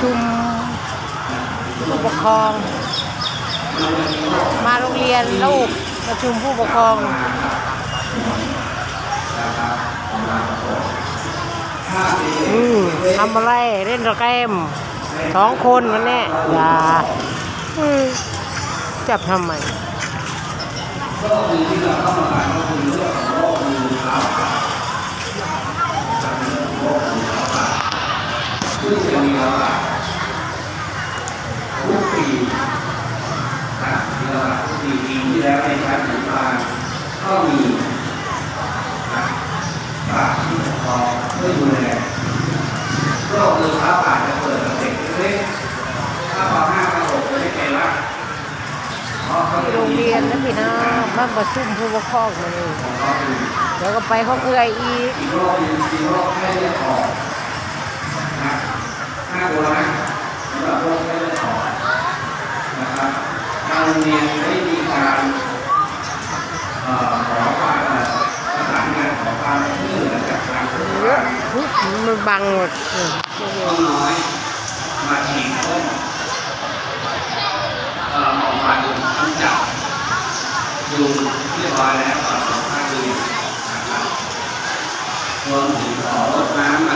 ชุมผู้ปกครอง มาโรงเรียนลูกประชุมผู้ปกครองอืมทำอะไรเล่นสแกมสองคนวันนี้อย่าจับทำไมซึ่งจะมีระบาดทุกปีนะมี ระบาดทุกปีปีที่แล้วในชั้นอนุบาลก็มีนะบาที่ปกครองเพื่อดูแลโรคคือฟ้าผ่าจะเกิดกับเด็กเล็กๆถ้าป .5 ป .6 จะไม่ไปวัดเพรโรงเรียนนะพี่น้องบ้านประชุมผู้ปกครองเลยเขาอยู่แล้วก็ไปเขาเอื้อยอีกอีกโรคหนึงคือโรคไข้เลือดออกนะน่ากลัวนะสำหรับโรคไข้เลือดออกนะครับทางโรงเรียนได้มี การขอความประสานงานขอความช่วยเหลือจากทางเยอะมันบังหมดเออต้องน้อยมาฉีดพ่นเอ่อหมอกควันกำจับดยุงเรียบร้อยแล้วก่อสองข้างคืนะครับรวมถึงขอรดน้ำ